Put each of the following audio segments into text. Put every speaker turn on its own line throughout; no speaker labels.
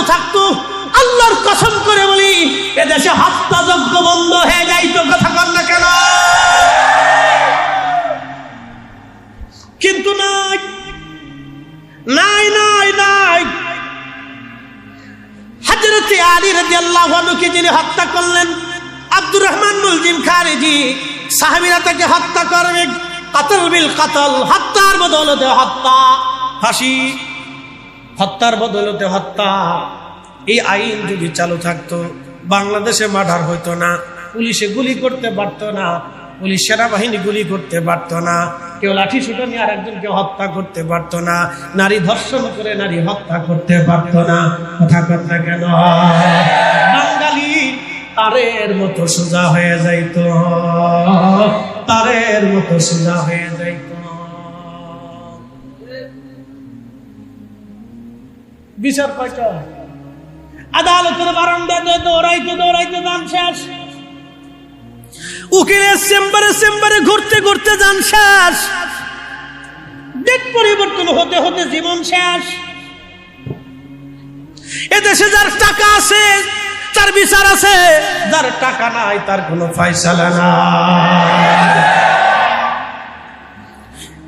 চালু থাকতো, আল্লাহর কসম করে বলি, এদেশে হত্যাযজ্ঞ বন্ধ হয়ে যাইতো কথা কর না কেন? কিন্তু নাই নাই নাই নাই। হজরত আলী রাজি আল্লাহকে যিনি হত্যা করলেন, আব্দুর রহমান মুলজিম খারেজি, সাহাবিরা তাকে হত্যা করবে। কাতল বিল কাতল, হত্যার বদলতে হত্যা। ফাঁসি, হত্যার বদলতে হত্যা। এই আইন যদি চালু থাকতো, বাংলাদেশে মার্ডার হইতো না, পুলিশে গুলি করতে পারতো না, পুলিশ সেনাবাহিনী গুলি করতে পারতো না, কেউ লাঠি ছুটো নিয়ে আরেকজনকে হত্যা করতে পারতো না, নারী ধর্ষণ করে নারী হত্যা করতে পারতো না, কথা কথা কেন? বাঙালি তারের মতো সোজা হয়ে যাইত, তারের মতো সোজা হয়ে যাইত। বিচার কয়টা? আদালতের বারান্দাতে দৌড়াইতে দৌড়াইতে দান শেষ। উকিলের চেম্বারে চেম্বারে ঘুরতে ঘুরতে যান শেষ। ডেট পরিবর্তন হতে হতে জীবন শেষ। এদেশে যার টাকা আছে, তার বিচার আছে, যার টাকা নাই, তার কোনো ফয়সালা নাই।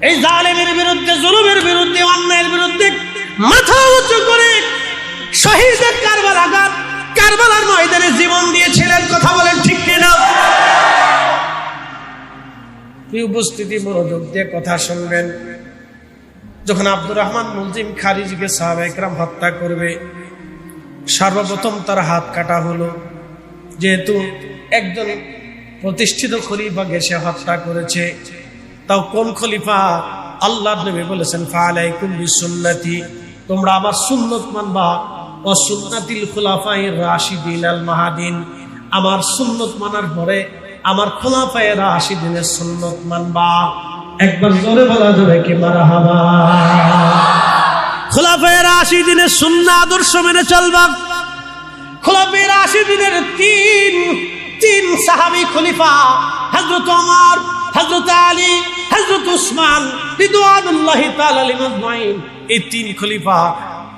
এই জালেমের বিরুদ্ধে, জুলুমের বিরুদ্ধে, অন্যায়ের বিরুদ্ধে মাথা উঁচু করে শহীদের কারবার আঘাত, কারবালার ময়দানে জীবন দিয়েছিলেন কথা বলেন ঠিক কিনা? উপস্থিতি, মনোযোগ দিয়ে কথা শুনবেন। যখন আব্দুর রহমান মুলজিম খারিজকে সাহাব একরাম হত্যা করবে, সর্বপ্রথম তার হাত কাটা হলো। যেহেতু একজন প্রতিষ্ঠিত খলিফা গেছে হত্যা করেছে, তাও কোন খলিফা? আল্লাহ নবী বলেছেন ফালাইকুম বিসুন্নতি। তোমরা আমার সুন্নত মানবা। ও সুন্নাতিল খুলাফাই রাশিদিন আল মাহাদিন। আমার সুন্নত মানার পরে আমার খোলাফায় রাশিদিনের সুন্নত মানবা। একবার জোরে বলা যাবে কি মারা হাবা খোলাফায় রাশিদিনের শূন্য আদর্শ মেনে চলবা। তিন তিন সাহাবি খলিফা, হযরত ওমর, হযরত আলী এই তিন খলিফা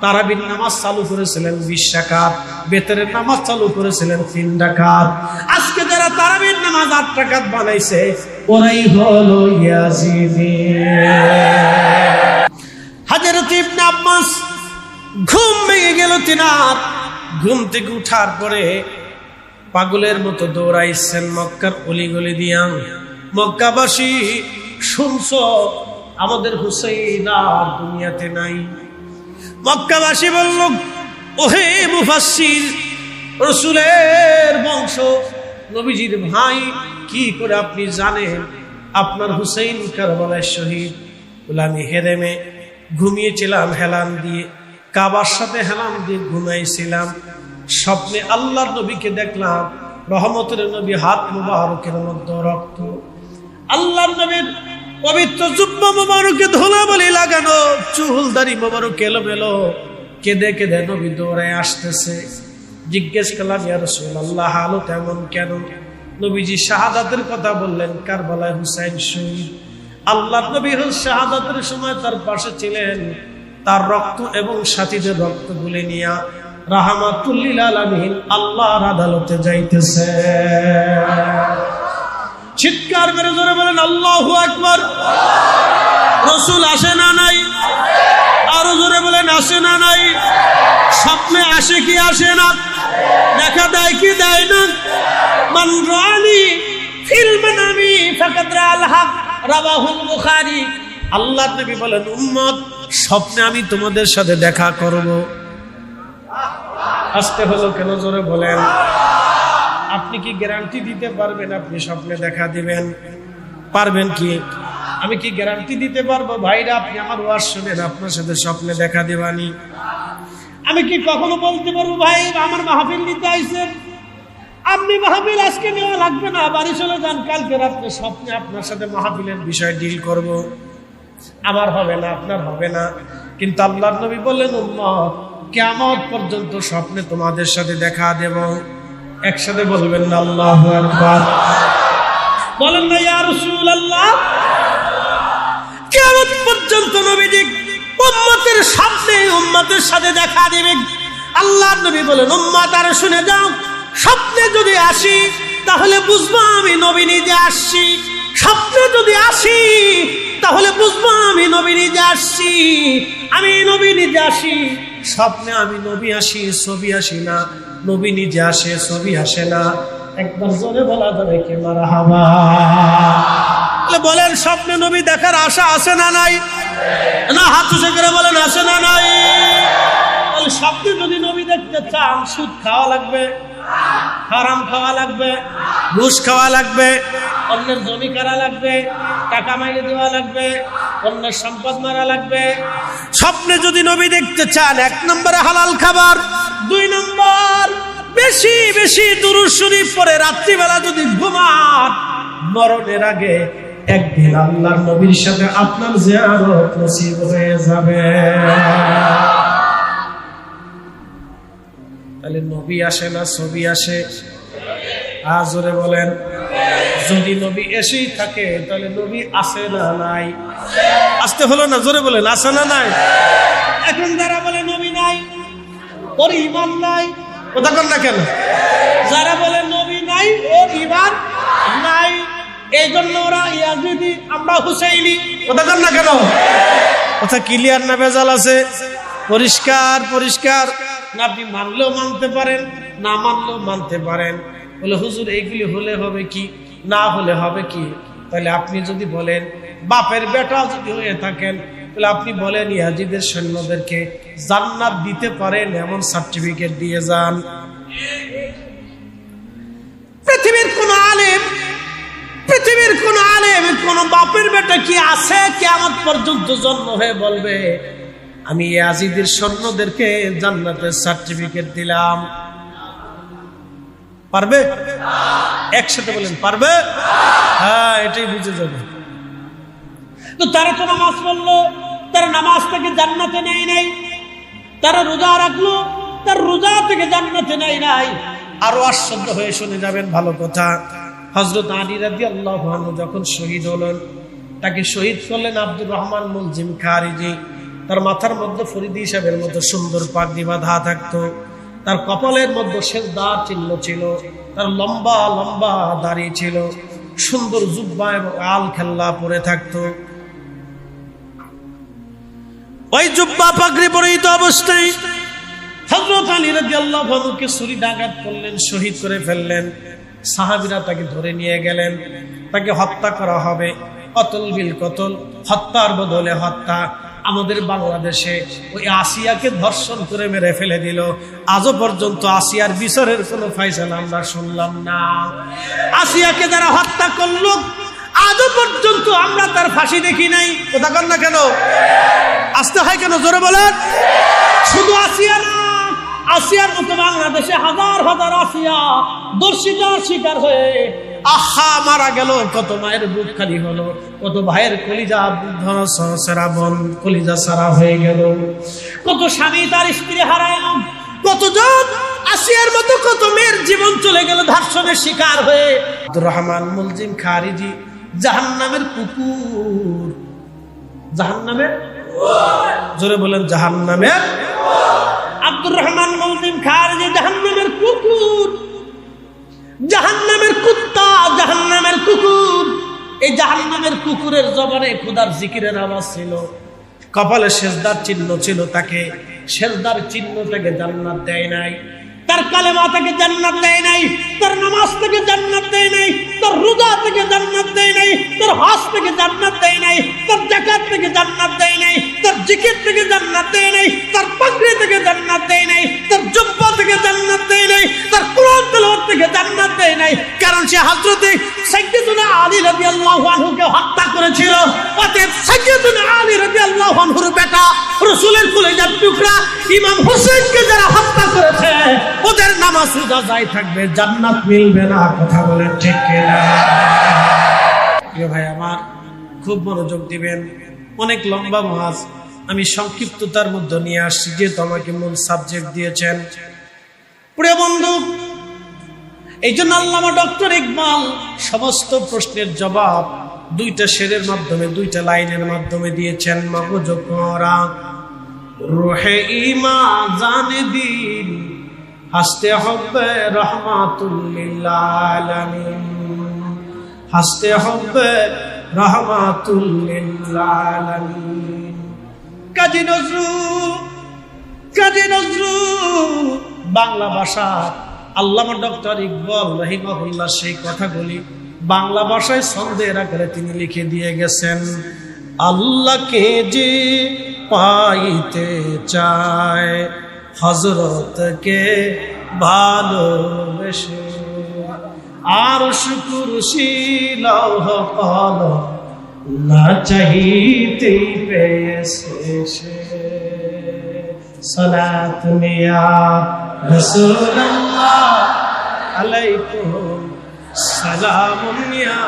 তারাবির নামাজ চালু করেছিলেন বিশ রাকাত, বেতরের নামাজ চালু করেছিলেন তিন রাকাত। আজকে যারা তারাবির নামাজ আট রাকাত বানাইছে, ওরাই হলো ঘুম ভেঙে গেল তিনার ঘুম থেকে উঠার পরে পাগলের মতো দৌড়াইছেন মক্কার অলিগলি দিয়া। মক্কাবাসী, শুনছ, আমাদের হুসেইন আর দুনিয়াতে নাই। মক্কাবাসী বলল, ওহে মুফাসির রসুলের বংশ, নবীজির ভাই, কি করে আপনি জানেন? আপনার হুসেইন কারবালায় শহীদ, গোলামি হেরেমে ঘুমিয়েছিলাম হেলান দিয়ে, কাবার সাথে হেলান দিয়ে ঘুমাইছিলাম। স্বপ্নে আল্লাহর নবীকে দেখলাম, রহমতের নবী হাত মুবারকের মধ্যে রক্ত। আল্লাহর নবীর পবিত্র জুব্ব মোবারকে বলি লাগানো, চুহুলদারি মোবারক এলোমেলো, কেঁদে কেঁদে নবী দৌড়ায় আসতেছে। জিজ্ঞেস করলাম, ইয়া রাসূলুল্লাহ, আলো তেমন কেন? নবীজি শাহাদাতের কথা বললেন কার কারবালায় হুসাইন শহীদ। আল্লাহ নবী শাহাদাতের সময় তার পাশে ছিলেন। তার রক্ত এবং সাথীদের রক্ত গুলে নিয়া রাহামাতুল্লিল আলামিন আল্লাহর আদালতে যাইতেছে। চিৎকার করে জোরে বলেন, আল্লাহু আকবার। রসুল আসে না নাই? আরও জোরে বলেন, আসে না নাই? স্বপ্নে আসে কি আসে না? দেখা দেয় কি দেয় না? মান রানি ফিল্ম নামি ফাকাদ রাল হক। রাবাহুল বুখারী। আল্লাহ নবী বলেন, উম্মত, স্বপ্নে আমি তোমাদের সাথে দেখা করব। আসতে হলো কেন জোরে বলেন? আপনি কি গ্যারান্টি দিতে পারবেন? আপনি স্বপ্নে দেখা দিবেন। পারবেন কি? আমি কি গ্যারান্টি দিতে পারব? ভাইরা, আপনি আমার ওয়াজ শুনেন, আপনার সাথে স্বপ্নে দেখা দেবানি। আমি কি কখনো বলতে পারব, ভাই, আমার মাহফিল নিতে আইসেন আপনি মাহফিল আজকে নেওয়া লাগবে না, বাড়ি চলে যান, কালকে রাত্রে স্বপ্নে আপনার সাথে মাহফিলের বিষয় ডিল করব। আমার হবে না, আপনার হবে না। কিন্তু আল্লাহর নবী বললেন, উম্মত কেমন পর্যন্ত স্বপ্নে তোমাদের সাথে দেখা দেব। একসাথে বলবেন আল্লাহ বলেন না, ইয়া রাসূলুল্লাহ। কেমন পর্যন্ত নবীজি উম্মতের সামনে উম্মতের সাথে দেখা দিবে? আল্লাহ নবী বলেন উম্মা তারা শুনে যাও, স্বপ্নে যদি আসি, তাহলে বুঝব আমি নবী নিজে আসছি। স্বপ্নে যদি আসি, তাহলে বুঝব আমি নবী নিজে আসছি। আমি নবী নিজে আসি, স্বপ্নে আমি নবী আসি, ছবি আসি না। নবী নিজে আসে, ছবি আসে না। একবার জোরে বলা যাবে কে মারা হাবা। বলেন, স্বপ্নে নবী দেখার আশা আছে না নাই? না, হাত করে বলেন, আসে না নাই? স্বপ্নে যদি নবী দেখতে চান, সুদ খাওয়া লাগবে। হারাম খাওয়া লাগবে, ঘুষ খাওয়া লাগবে, অন্যের জমি করা লাগবে, টাকা মাইনে দেওয়া লাগবে, অন্যের সম্পদ মারা লাগবে। স্বপ্নে যদি নবী দেখতে চান, এক নম্বরে হালাল খাবার, দুই নম্বর বেশি বেশি দুরুদ শরীফ পরে রাত্রিবেলা যদি ঘুমান, মরণের আগে একদিন আল্লাহর নবীর সাথে আপনার জিয়ারত নসিব হয়ে যাবে। তাহলে নবী আসে না, ছবি আসে। আজরে বলেন, যদি নবী এসেই থাকে, তাহলে নবী আসে না, নাই। আসতে হলো না, জোরে বলেন, আসে না, নাই? এখন যারা বলে নবী নাই ওর ইমান নাই, কথা কর না কেন? যারা বলে নবী নাই ওর ইমান নাই এই জন্য ওরা ইয়াজিদি, আমরা হুসাইনি, কথা কর না কেন? কথা ক্লিয়ার না, ভেজাল আছে। পরিষ্কার পরিষ্কার। না আপনি মানলেও মানতে পারেন, না মানলেও মানতে পারেন। বলে, হুজুর এইগুলি হলে হবে কি? না হলে হবে কি? তাহলে আপনি যদি বলেন, বাপের বেটা যদি হয়ে থাকেন, তাহলে আপনি বলেন, ইয়াজিদের সৈন্যদেরকে জান্নাত দিতে পারেন, এমন সার্টিফিকেট দিয়ে যান। পৃথিবীর কোন আলেম, পৃথিবীর কোন আলেম, কোন বাপের বেটা কি আছে? কেমন পর্যন্ত জন্ম হয়ে বলবে আমি আজিদের সৈন্যদেরকে জান্নাতের সার্টিফিকেট দিলাম। পারবে? একসাথে বলেন, পারবে? হ্যাঁ এটাই বুঝে যাবে। তো তারা তো নামাজ পড়ল, তারা নামাজ থেকে জান্নাতে নেই নাই, তারা রোজা রাখল, তার রোজা থেকে জান্নাতে নেই নাই। আরও আশ্চর্য হয়ে শুনে যাবেন, ভালো কথা। হজরত আলী রাজি আল্লাহ যখন শহীদ হলেন, তাকে শহীদ করলেন আব্দুর রহমান মুলজিম খারিজি। তার মাথার মধ্যে ফরিদি সাহেবের মতো সুন্দর পাগড়ি বাঁধা থাকতো। তার কপালের মধ্যে শেষদার চিহ্ন ছিল। তার লম্বা লম্বা দাড়ি ছিল। সুন্দর জুব্বা এবং আল খেল্লা পরে থাকতো। ওই জুব্বা পাগড়ি পরিহিত অবস্থায় হজরত আলী রাজি আল্লাহ ভানুকে ছুরি ডাকাত করলেন, শহীদ করে ফেললেন। সাহাবিরা তাকে ধরে নিয়ে গেলেন। তাকে হত্যা করা হবে। কতল বিল কতল। হত্যার বদলে হত্যা। আমাদের বাংলাদেশে ওই আসিয়াকে ধর্ষণ করে মেরে ফেলে দিল। আজও পর্যন্ত আসিয়ার বিচারের কোনো ফাইসালা আমরা শুনলাম না। আসিয়াকে যারা হত্যা করল, আজও পর্যন্ত আমরা তার ফাঁসি দেখি নাই। কথা কর না কেন? আসতে হয় কেন? জোরে বলেন। শুধু আসিয়া না আসিয়ার মতো বাংলাদেশে হাজার হাজার আসিয়া দর্শিতার শিকার হয়ে, আহা, মারা গেল, কত মায়ের বুক খালি হলো, কত ভাইয়ের কলিজা সেরা বন, কলিজা সারা হয়ে গেল। কত স্বামী তার স্ত্রী হারায় কতজন আসিয়ার মতো কত মেয়ের জীবন চলে গেল ধর্ষণের শিকার হয়ে। রহমান, মুলজিম, খারিজি জাহান নামের কুকুর জাহান নামের জোরে বলেন জাহান নামের আব্দুর রহমান মুলজিম খারিজি জাহান নামের কুকুর। জাহান্নামের কুত্তা জাহান্নামের কুকুর। এই জাহান্নামের কুকুরের জবানে খুদার জিকিরের আওয়াজ ছিল। কপালে শেষদার চিহ্ন ছিল তাকে। শেষদার চিহ্ন থেকে জান্নাত দেয় নাই। তার কালেমা থেকে জান্নাত দেয় নাই। তার নামাজ থেকে জান্নাত দেয় নাই। তার রোজা থেকে জান্নাত দেয় নাই। তার হজ থেকে জান্নাত দেয় নাই। তার থেকে জান্নাত দেয় নাই, তার জব্বা থেকে জান্নাত দেয় নাই, তার কোরআন তেলাওয়াত থেকে জান্নাত দেয় নাই। কারণ সে হযরতে সাইয়্যিদুনা আলী রাদিয়াল্লাহু আনহুকে হত্যা করেছিল। অতএব সাইয়্যিদুনা আলী রাদিয়াল্লাহু আনহুর বেটা রাসূলের কলেজার টুকরা ইমাম হোসেনকে যারা হত্যা করেছে, ওদের নামাজ রোজা যাই থাকবে, জান্নাত মিলবে না, কথা বলেন ঠিক কিনা? প্রিয় ভাই, আমার খুব মনোযোগ দিবেন, অনেক লম্বা মাস আমি সংক্ষিপ্ততার মধ্যে নিয়ে আসছি যে তোমাকে মূল সাবজেক্ট দিয়েছেন। প্রিয় বন্ধু, এই জন্য আল্লামা ডক্টর ইকবাল সমস্ত প্রশ্নের জবাব দুইটা শেরের মাধ্যমে, দুইটা লাইনের মাধ্যমে দিয়েছেন। মগজ করা রোহে ইমা জানে দিন, হাসতে হবে রহমাতুল্লিল হাসতে হবে রহমাতুল্লিল কাজী নজরুল কাজী নজরুল। বাংলা ভাষা আল্লামা ডক্টর ইকবাল রহিমাহুল্লাহ সেই কথাগুলি বাংলা ভাষায় ছন্দের আকারে তিনি লিখে দিয়ে গেছেন, আল্লাহকে যে পাইতে চায় হজরতকে ভালোবেসে, আর শুকুর কল না চাহিতেই পেয়েছে সে সালাত নিয়া রাসূলুল্লাহ। আলাইকুম সালামুন ইয়া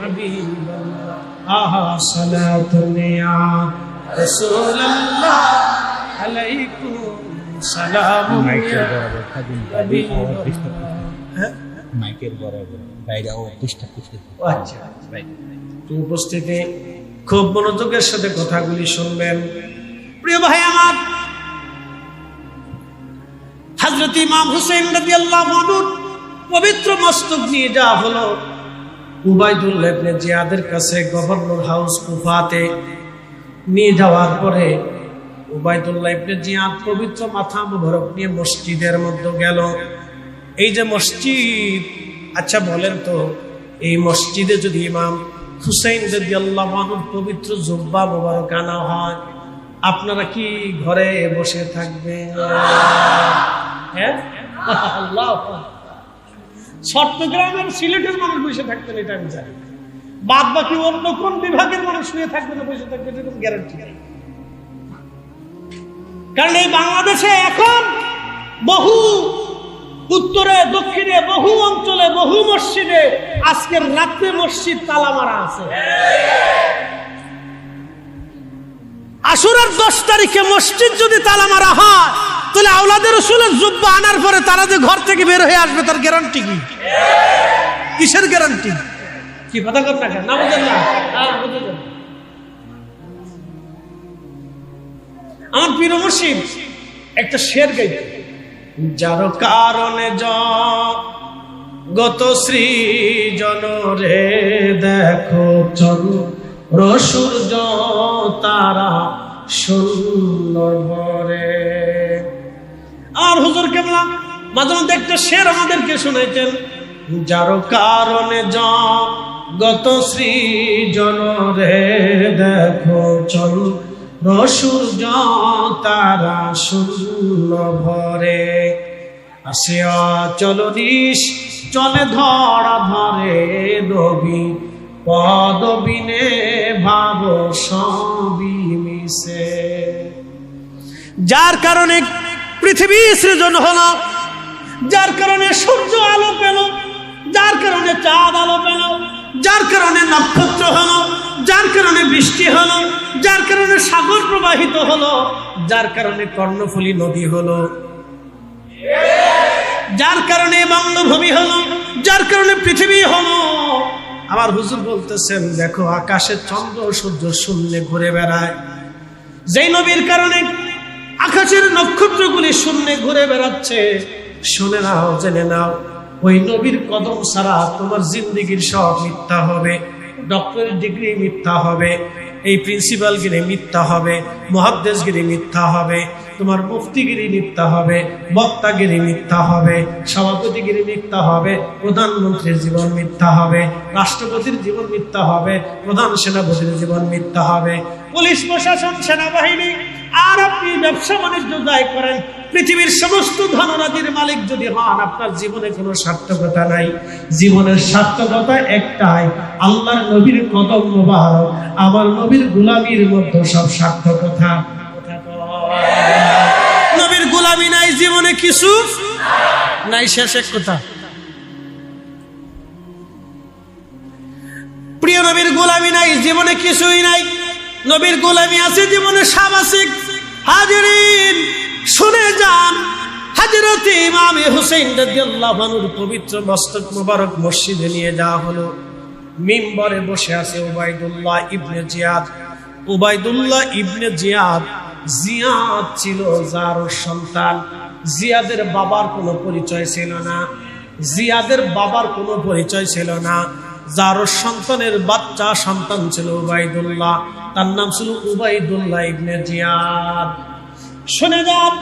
হাবিবাল্লাহ। আহা সালাত নিয়া রাসূলুল্লাহ। আলাইকুম সালামুন ইয়া হাবিবাল্লাহ। হ্যাঁ?
মাইকের বরাবর বাইরে করতে
আচ্ছা। তো উপস্থিতি খুব মনোযোগের সাথে কথাগুলি শুনবেন। প্রিয় ভাই আমার হজরত ইমাম হুসেন রাজি আল্লাহ পবিত্র মস্তক নিয়ে যাওয়া হলো। উবাইদুল্লাহ ইবনে জিয়াদের কাছে গভর্নর হাউস কুফাতে নিয়ে যাওয়ার পরে উবাইদুল্লাহ ইবনে জিয়াদ পবিত্র মাথা মুবারক নিয়ে মসজিদের মধ্যে গেল। এই যে মসজিদ আচ্ছা বলেন তো, এই মসজিদে যদি ইমাম হুসাইন যদি আল্লাহ পবিত্র জুব্বা মোবারক আনা হয়, আপনারা কি ঘরে বসে থাকবেন? হ্যাঁ? আল্লাহ। চট্টগ্রামের সিলেটের মানুষ বসে থাকতেন, এটা আমি জানি। বাদ বাকি অন্য কোন বিভাগের মানুষ শুয়ে থাকবে না, বসে থাকবে এরকম গ্যারান্টি কারণ এই বাংলাদেশে এখন বহু উত্তরে, দক্ষিণে, বহু অঞ্চলে, বহু মসজিদে আজকের রাত্রে মসজিদ তালা মারা আছে। আসুরের দশ তারিখে মসজিদ যদি তালা মারা হয়, তাহলে আওলাদের রসুলের জুব্বা আনার পরে তারা যে ঘর থেকে বের হয়ে আসবে, তার গ্যারান্টি কি? কিসের গ্যারান্টি কি কথা কর না না। আমার প্রিয় মুর্শিদ একটা শের গাইতে। যার কারণে গত সৃজন রে, দেখো চল রসূর্য তারা সুন্দর ভরে। আর হুজুর কেমলা মাঝে মধ্যে একটা শের আমাদেরকে শুনেছেন যার কারণে গত সৃজন রে, দেখো চল রসূর্য তারা শূন্য ভরে আসে চল চলে ধরা ধরে নবী পদবিনে ভাব সবই মিশে। যার কারণে পৃথিবী সৃজন হলো, যার কারণে সূর্য আলো পেল, যার কারণে চাঁদ আলো পেল, যার কারণে নক্ষত্র হলো যার কারণে বৃষ্টি হলো, যার কারণে সাগর প্রবাহিত হলো, যার কারণে কর্ণফুলী নদী হলো। যার কারণে বঙ্গভূমি হলো, যার কারণে পৃথিবী হলো। আমার হুজুর বলতেছেন, দেখো আকাশে চন্দ্র সূর্য শূন্যে ঘুরে বেড়ায়। যেই নবীর কারণে আকাশের নক্ষত্রগুলি শূন্যে ঘুরে বেড়াচ্ছে, শুনে নাও, জেনে নাও, ওই নবীর কদম ছাড়া তোমার জিন্দিগির সব মিথ্যা হবে। ডক্টরের ডিগ্রি মিথ্যা হবে, এই প্রিন্সিপালগিরি মিথ্যা হবে, মহাদ্দেশগিরি মিথ্যা হবে, তোমার মুফতিগিরি মিথ্যা হবে, বক্তাগিরি মিথ্যা হবে, সভাপতিগিরি মিথ্যা হবে, প্রধানমন্ত্রীর জীবন মিথ্যা হবে, রাষ্ট্রপতির জীবন মিথ্যা হবে, প্রধান সেনাপতির জীবন মিথ্যা হবে, পুলিশ প্রশাসন, সেনাবাহিনী, আর আপনি ব্যবসা বাণিজ্য দায় করেন পৃথিবীর সমস্ত ধনরাজির মালিক যদি হন, আপনার জীবনে কোনো সার্থকতা নাই। জীবনের সার্থকতা একটাই, আল্লাহর নবীর কদম মোবারক, আমার নবীর গুলামির মধ্যে সব সার্থকতা। নবীর গুলামি নাই, জীবনে কিছু নাই, শেষ এক কথা। প্রিয় নবীর গোলামি নাই, জীবনে কিছুই নাই। নবীর গোলামি আছে, জীবনে সাবাসিক হাজিরিন। শুনে যান হাজরত ইমামে হুসেন রাদিয়াল্লাহু আনহুর পবিত্র মস্তক মোবারক মসজিদে নিয়ে যাওয়া হলো। মিম্বরে বসে আছে Ubaidullah ibn Ziyad. Ubaidullah ibn Ziyad Ziyad ছিল যার সন্তান। জিয়াদের বাবার কোনো পরিচয় ছিল না। জিয়াদের বাবার কোনো পরিচয় ছিল না। যার সন্তানের বাচ্চা সন্তান ছিল উবাইদুল্লাহ তার নাম ছিল উবাইদুল্লাহ ইবনে জিয়াদ। শুনে যান।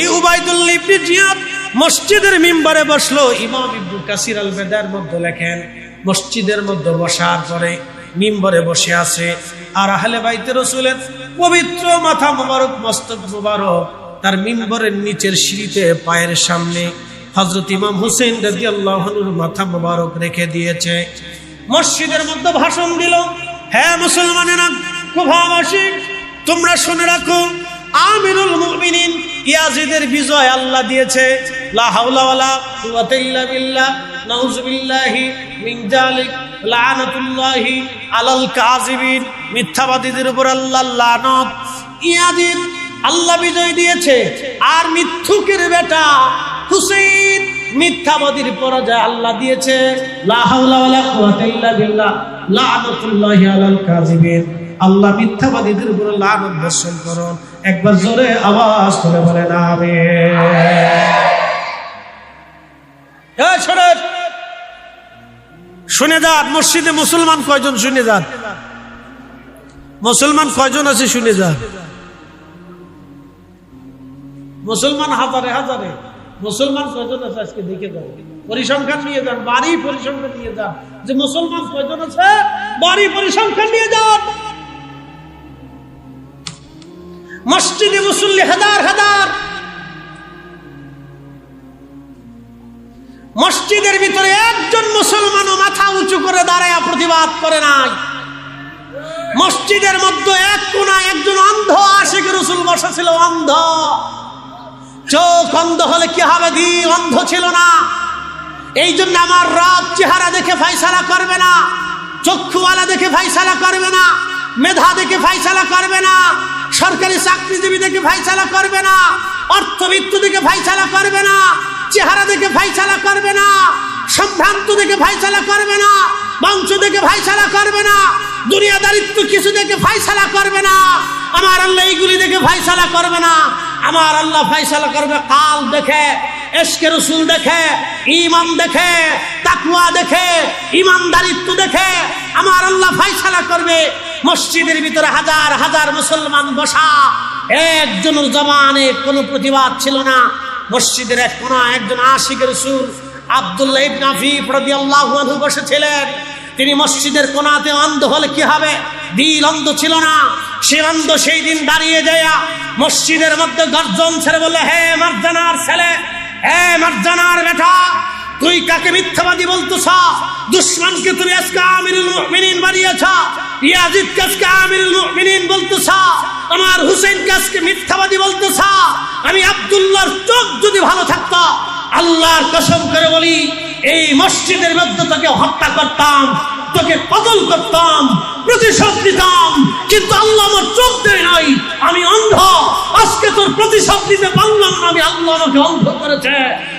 এই উবাইদুল্লাহ ইবনে জিয়াদ মসজিদের মিম্বারে বসল। ইমাম ইবনু কাসির আল বেদার মধ্যে লেখেন, মসজিদের মধ্যে বসার পরে মিম্বরে বসে আছে। আর আহলে বাইতে রসুলের পবিত্র মাথা মোবারক, মস্তক মোবারক তার মিম্বরের নিচের সিঁড়িতে পায়ের সামনে হজরত ইমাম হুসেন রাজি আল্লাহনুর মাথা মোবারক রেখে দিয়েছে। মসজিদের মধ্যে ভাষণ দিল হ্যাঁ মুসলমানেরা কুভাবাসী তোমরা শুনে রাখো আমিরুল মুমিনিন, ইয়াজিদের বিজয় আল্লাহ দিয়েছে। লা হাওলা ওয়ালা কুওয়াতা ইল্লা বিল্লাহ নাউজুবিল্লাহি মিন যালিক, লানাতুল্লাহি আলাল কাযিবিন। মিথ্যাবাদীদের উপর আল্লাহ লানত। ইয়াজিদ আল্লাহ বিজয় দিয়েছে। আর মিথ্যুকের বেটা হুসেন মিথ্যাবাদীর পরাজয় আল্লাহ দিয়েছে। লা হাওলা ওয়ালা কুওয়াতা ইল্লা বিল্লাহ, লানাতুল্লাহি আলাল কাযিবিন। আল্লাহ মিথ্যাবাদীদের উপর লানত বর্ষণ করুন। একবার জোরে আওয়াজ করে বলেন, আমিন। শোনেন, শুনে যান, মসজিদে মুসলমান কয়জন শুনে যান? মুসলমান কয়জন আছে শুনে যান? মুসলমান হাজারে হাজারে, মুসলমান কয়জন আছে আজকে দেখে যান। পরিসংখ্যান নিয়ে যান, বাড়ি পরিসংখ্যান নিয়ে যান। যে মুসলমান কয়জন আছে, বাড়ি পরিসংখ্যান নিয়ে যান। মসজিদে মুসল্লি হাজার হাজার। মসজিদের ভিতরে একজন মুসলমানও মাথা উঁচু করে দাঁড়ায় প্রতিবাদ করে নাই। মসজিদের মধ্যে এক কোনায় একজন অন্ধ আশিক রসুল বসেছিল অন্ধ। চোখ অন্ধ হলে কি হবে দিল অন্ধ ছিল না। এই জন্য আমার রাত চেহারা দেখে ফাইসালা করবে না। চক্ষুওয়ালা দেখে ফাইসালা করবে না। মেধা দেখে ফাইসালা করবে না। সরকারি চাকরিজীবী দেখে ফাইসালা করবে না, অর্থবিত্ত দেখে ফাইসালা করবে না, চেহারা দেখে ফাইসালা করবে না, সম্ভ্রান্ত দেখে ফাইসালা করবে না, বংশ দেখে ফাইসালা করবে না, দুনিয়াদারিত্ব কিছু দেখে ফাইসালা করবে না, আমার আল্লাহ এইগুলি দেখে ফাইসালা করবে না। আমার আল্লাহ ফাইসালা করবে, কাল দেখে এসকে রসুল দেখে ইমান দেখে তাকুয়া দেখে ইমানদারিত্ব দেখে আমার আল্লাহ ফাইসালা করবে। মসজিদের ভিতরে হাজার হাজার মুসলমান বসা, একজন জমানে কোনো প্রতিবাদ ছিল না। মসজিদের এক কোনা একজন আশিক রসুল, আবদুল্লাহ ইবনে আফিফ রাদিয়াল্লাহু আনহু বসেছিলেন। তিনি মসজিদের কোনাতে অন্ধ হলে কি হবে? দিল অন্ধ ছিল না। সে অন্ধ সেই দিন দাঁড়িয়ে যায়, মসজিদের মধ্যে গর্জন ছেড়ে বললে হে মার্জানার ছেলে, হে মার্জানার বেটা, তুই কাকে মিথ্যাবাদী বলতেছ? দুশ্মনকে তুমি আজকে আমিরুল মুমিনিন বানিয়েছ? ইয়াজিদ কাজকে আমিরুল মুমিনিন বলতেছ? আমার হুসেন কাজকে মিথ্যাবাদী বলতেছ? আমি আব্দুল্লাহর চোখ যদি ভালো থাকত, আল্লাহর কসম করে বলি, এই মসজিদের মধ্যে তোকে হত্যা করতাম, তোকে কতল করতাম প্রতিশোধ নিতাম, কিন্তু আল্লাহ আমার চোখ দেয় নাই। আমি অন্ধ। আজকে তোর প্রতিশোধ নিতে পারলাম না। আমি আল্লাহ আমাকে অন্ধ করেছে।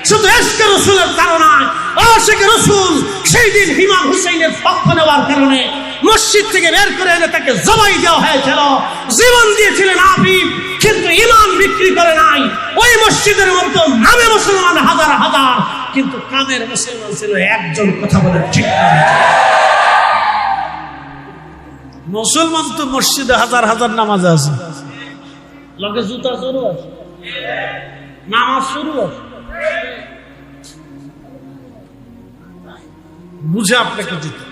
শুধু এসকে রসুলের কারণায় আশেকে রসুল সেই দিন হিমাম হুসেনের পক্ষ নেওয়ার কারণে মসজিদ থেকে বের করে এনে তাকে জবাই দেওয়া হয়েছিল। জীবন দিয়েছিলেন আবিব কিন্তু ইমান বিক্রি করে নাই। ওই মসজিদের মধ্যে নামে মুসলমান হাজার হাজার, কিন্তু কামের মুসলমান ছিল একজন, কথা বলে ঠিক। মুসলমান তো মসজিদে হাজার হাজার নামাজ আছে। লগে জুতা শুরু আছে? নামাজ শুরু আছে? বুঝে আপনাকে দিতে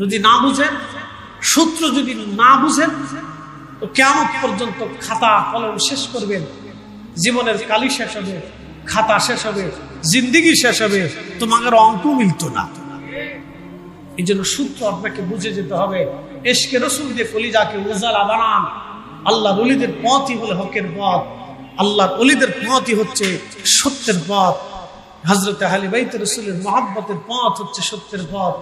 যদি না বুঝেন, সূত্র যদি না বুঝেন, তো কেমন পর্যন্ত খাতা কলম শেষ করবেন। জীবনের কালি শেষ হবে, খাতা শেষ হবে, জিন্দিগি শেষ হবে। তোমাদের অঙ্ক মিলত না। এই জন্য সূত্র আপনাকে বুঝে যেতে হবে। এসকে রসুল দিয়ে কলিজাকে উজালা বানান। আল্লাহ অলিদের পথই হলে হকের পথ। আল্লাহর অলিদের পথই হচ্ছে সত্যের পথ। হজরত আলী বাইত রসুলের মহাব্বতের পথ হচ্ছে সত্যের পথ।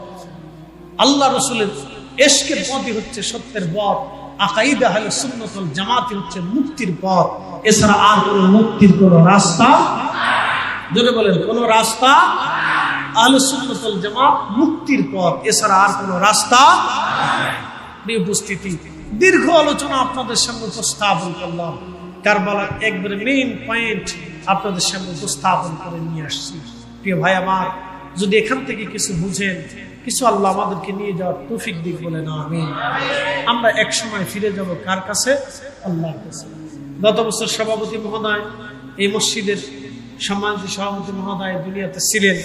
আল্লাহ রসুলের এসকের পথই হচ্ছে সত্যের পথ। আকাইদা আহলে সুন্নতল জামাতি হচ্ছে মুক্তির পথ। এছাড়া আর কোনো মুক্তির কোনো রাস্তা? যদি বলেন, কোন রাস্তা আহলে সুন্নতল জামাত মুক্তির পথ, এছাড়া আর কোনো রাস্তা উপস্থিতি, দীর্ঘ আলোচনা আপনাদের সামনে উপস্থাপন করলাম। কারবালার একবারে মেইন পয়েন্ট আপনাদের সামনে উপস্থাপন করে নিয়ে আসছি। প্রিয় ভাই আমার, যদি এখান থেকে কিছু বুঝেন, কিছু আল্লাহ আমাদেরকে নিয়ে যাওয়ার তৌফিক দিক বলে না আমি আমরা এক সময় ফিরে যাব কার কাছে? আল্লাহর কাছে। গত বছর সভাপতি মহোদয় এই মসজিদের সম্মানিত সভাপতি মহোদয়, দুনিয়াতে ছিলেন।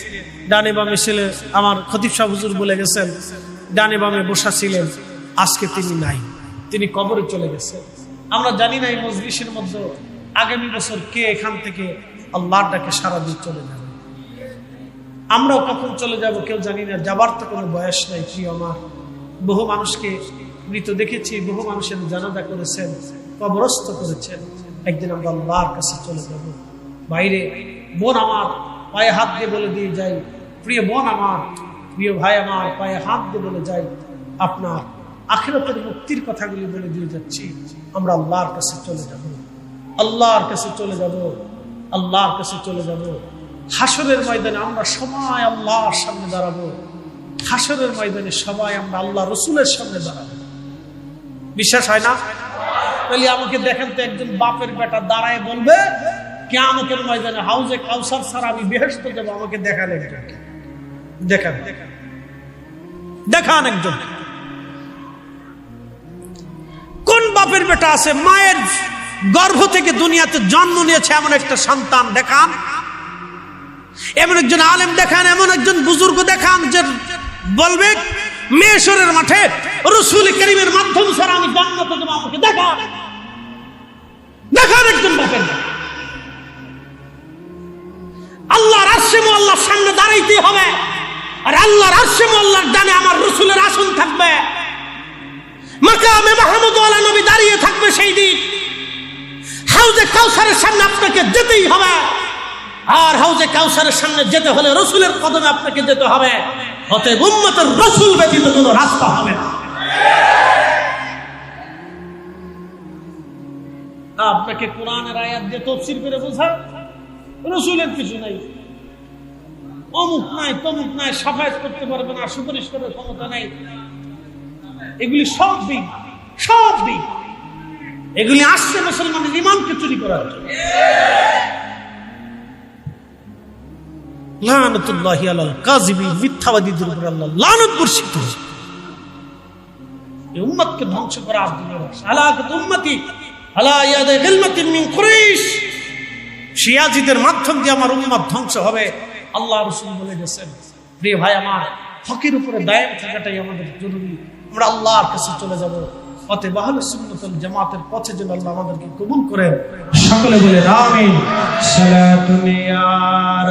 ডানে বামে ছিলেন। আমার খতিব শাহ হুজুর বলে গেছেন, ডানে বামে বসা ছিলেন, আজকে তিনি নাই। তিনি কবরে চলে গেছেন। আমরা জানি না এই মজলিসের মধ্যে আগামী বছর কে এখান থেকে আল্লাহর ডাকে সারা দিয়ে চলে যাবে। আমরাও কখন চলে যাব কেউ জানি না। যাবার তো কোনো বয়স নাই, প্রিয় আমার। বহু মানুষকে মৃত দেখেছি, বহু মানুষের জানাজা করেছেন, কবরস্থ করেছেন। একদিন আমরা আল্লাহর কাছে চলে যাব। বাইরে, বোন আমার, পায়ে হাত দিয়ে বলে দিয়ে যাই। প্রিয় বোন আমার, প্রিয় ভাই আমার, পায়ে হাত দিয়ে বলে যাই। আপনার আখেরাতের মুক্তির কথাগুলি বলে দিয়ে যাচ্ছি। আমরা আল্লাহর কাছে চলে যাব। আল্লাহর কাছে চলে যাব। আল্লাহর কাছে চলে যাব। হাসরের ময়দানে আমরা সবাই আল্লাহর সামনে দাঁড়াবো। হাসরের ময়দানে সবাই আমরা আল্লাহ রসুলের সামনে দাঁড়াবো। বিশ্বাস হয় না? আমাকে দেখেন তো একজন বাপের বেটা দাঁড়ায় বলবে কে আমাকে ময়দানে হাউজে কাউসার স্যার আমি বেহেস্ত দেবো, আমাকে দেখান একজন। দেখান। দেখান একজন। কোন বাপের বেটা আছে, মায়ের গর্ভ থেকে দুনিয়াতে জন্ম নিয়েছে এমন একটা সন্তান দেখান। এমন একজন আলেম দেখান, এমন একজন বুজুর্গ দেখান যে বলবে মেশরের মাঠে রসুল করিমের মাধ্যম ছাড়া আমি জান্নাত দেবো আমাকে দেখা দেখান একজন বাপের। বেটা। আল্লাহর সামনে দাঁড়াইতে হবে। আর আল্লাহর আশ্রম আল্লাহর ডানে আমার রসুলের আসন থাকবে। মাকামে মাহমুদ নবী দাঁড়িয়ে থাকবে সেই দিন। হাউজে কাউসারের সামনে আপনাকে যেতেই হবে। আর হাউজে কাউসারের সামনে যেতে হলে রসুলের কদমে আপনাকে যেতে হবে। অতএব উম্মতের রসুল ব্যতীত কোনো রাস্তা হবে না। আপনাকে কোরআনের আয়াত দিয়ে তফসির করে বোঝা রসুলের কিছু নাই। অমুক নাই, তমুক নাই, সাফায়াত করতে পারবে না, সুপারিশ করার ক্ষমতা নাই। এগুলি সব দিক সব দিক। এগুলি আসছে মুসলমানের ইমানকে চুরি করার জন্য। মিথ্যাবাদীদের উপর আল্লাহ লানত বর্ষিত। এই উম্মতকে ধ্বংস করা মিন কুরাইশ। শিয়াজিদের মাধ্যম দিয়ে আমার উম্মত ধ্বংস হবে। আল্লাহ রাসূল বলে গেছেন, প্রিয় ভাই আমার, হকের উপরে দায়েম থাকাটাই আমাদের জরুরি। আমরা আল্লাহর কাছে চলে যাব। পথে বাহলে সুন্নতুল জামাতের পথে যেন আল্লাহ আমাদেরকে কবুল করেন। সকলে বলে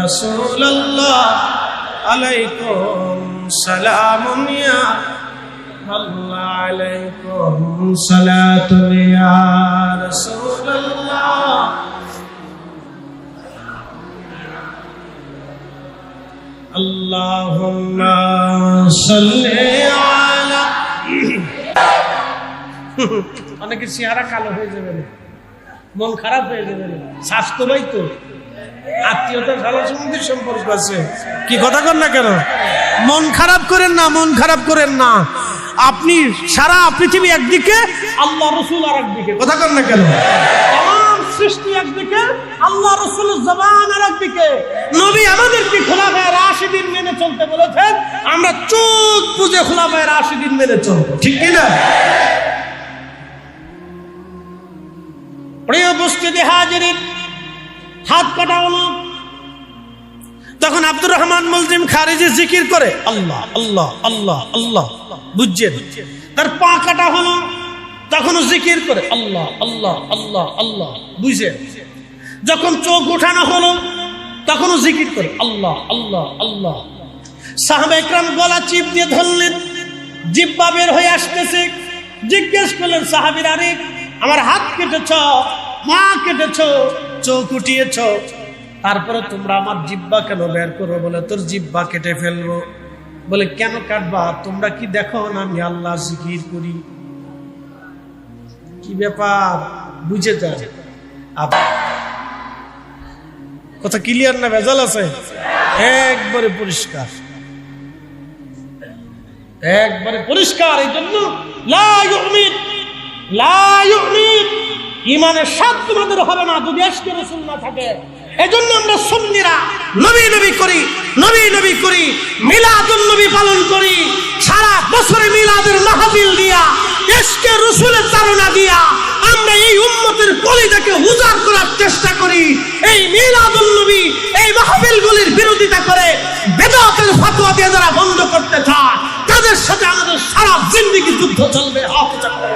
রাসূলুল্লাহ আলাইকুম সালামুন ইয়া আল্লাহ আলাইকুম সালাতুন ইয়া রাসূলুল্লাহ। اللهم صل على অনেকের চেহারা কালো হয়ে যাবে না মন খারাপ হয়ে যাবে না স্বাস্থ্য ভাই তো আত্মীয়তা ভালো সম্বন্ধের সম্পর্ক আছে কি কথা কর না কেন মন খারাপ করেন না মন খারাপ করেন না আপনি সারা পৃথিবী একদিকে আল্লাহ রসুল আর একদিকে কথা কর না কেন তাম সৃষ্টি একদিকে, আল্লাহ রসুল জবান আর একদিকে নবী আমাদেরকে খোলা ভাই রাশিদিন মেনে চলতে বলেছেন, আমরা চোখ বুঝে খোলা ভাই রাশিদিন মেনে চলবো। ঠিক কিনা? প্রিয় বস্তুতে হাজিরিন, হাত কাটা হলো তখন আব্দুর রহমান মুলজিম খারিজি জিকির করে, আল্লাহ আল্লাহ আল্লাহ আল্লাহ, বুঝছেন? তার পা কাটা হলো। তখনও জিকির করে, আল্লাহ আল্লাহ আল্লাহ আল্লাহ, বুঝে। যখন চোখ উঠানো হলো, তখনও জিকির করে, আল্লাহ আল্লাহ আল্লাহ। সাহাবা একরাম গলা চিপ দিয়ে ধরলেন, জিব্বা বের হয়ে আসতেছে। জিজ্ঞেস করলেন, সাহাবির, আরে, আমার হাত কেটেছ, মা কেটেছ, চোখ উঠিয়েছ, তারপরে তোমরা আমার জিব্বা কেন বের করো বলে, তোর জিব্বা কেটে ফেলব? বলে, কেন কাটবা? তোমরা কি দেখো না আমি আল্লাহ জিকির করি? কি ব্যাপার? বুঝে যান। কথা ক্লিয়ার না ভেজাল আছে? একবারে পরিষ্কার। একবারে পরিষ্কার, এই জন্য ইমানের তোমাদের হবে না, যদি আজকে না থাকে। আমরা সুন্নিরা নবী নবী করি, নবী নবী করি, মিলাদুন নবী পালন করি, সারা বছরে মিলাদের মাহফিল দিয়া এসকে রসুলের তারা দিয়া আমরা এই উম্মতের কলিদাকে উজাড় করার চেষ্টা করি এই মিলাদুল নবী, এই মাহফিলগুলির বিরোধিতা করে বেদাতের ফতোয়া দিয়ে যারা বন্ধ করতে চায়, তাদের সাথে আমাদের সারা জিন্দিগি যুদ্ধ চলবে হক চলবে।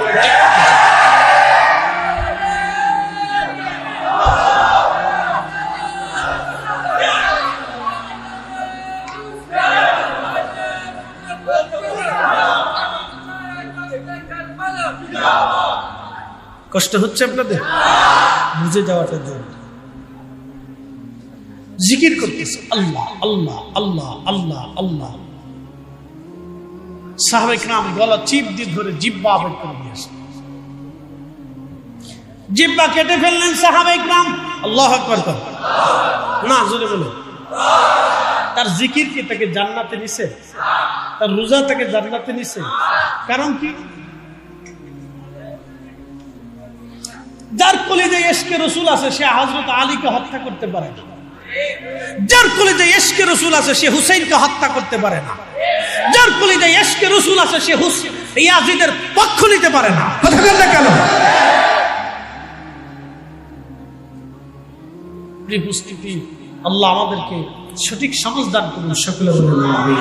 কষ্ট হচ্ছে আপনাদের? বুঝে যাওয়াটা দূর। জিকির করতেছে, আল্লাহ আল্লাহ আল্লাহ আল্লাহ আল্লাহ। সাহাবেক নাম গলা চিপ দিয়ে ধরে জিব্বা আবেগ করে দিয়েছে জিব্বা কেটে ফেললেন সাহাবেক নাম আল্লাহ আকবর না, জোরে বলো। তার জিকির কি তাকে জান্নাতে নিছে? তার রোজা তাকে জান্নাতে নিছে? কারণ কি? যার কলিজে এসকে রসুল আছে, সে হজরত আলীকে হত্যা করতে পারে না। যার কলিজে এসকে রসুল আছে, সে হুসেইনকে হত্যা করতে পারে না। যার কলিজে এসকে রসুল আছে, সে ইয়াজিদের পক্ষ নিতে পারে না। কথা বললে কেন? আল্লাহ আমাদেরকে সঠিক সমাজ দান করুন, সকলে বলুন, আমিন।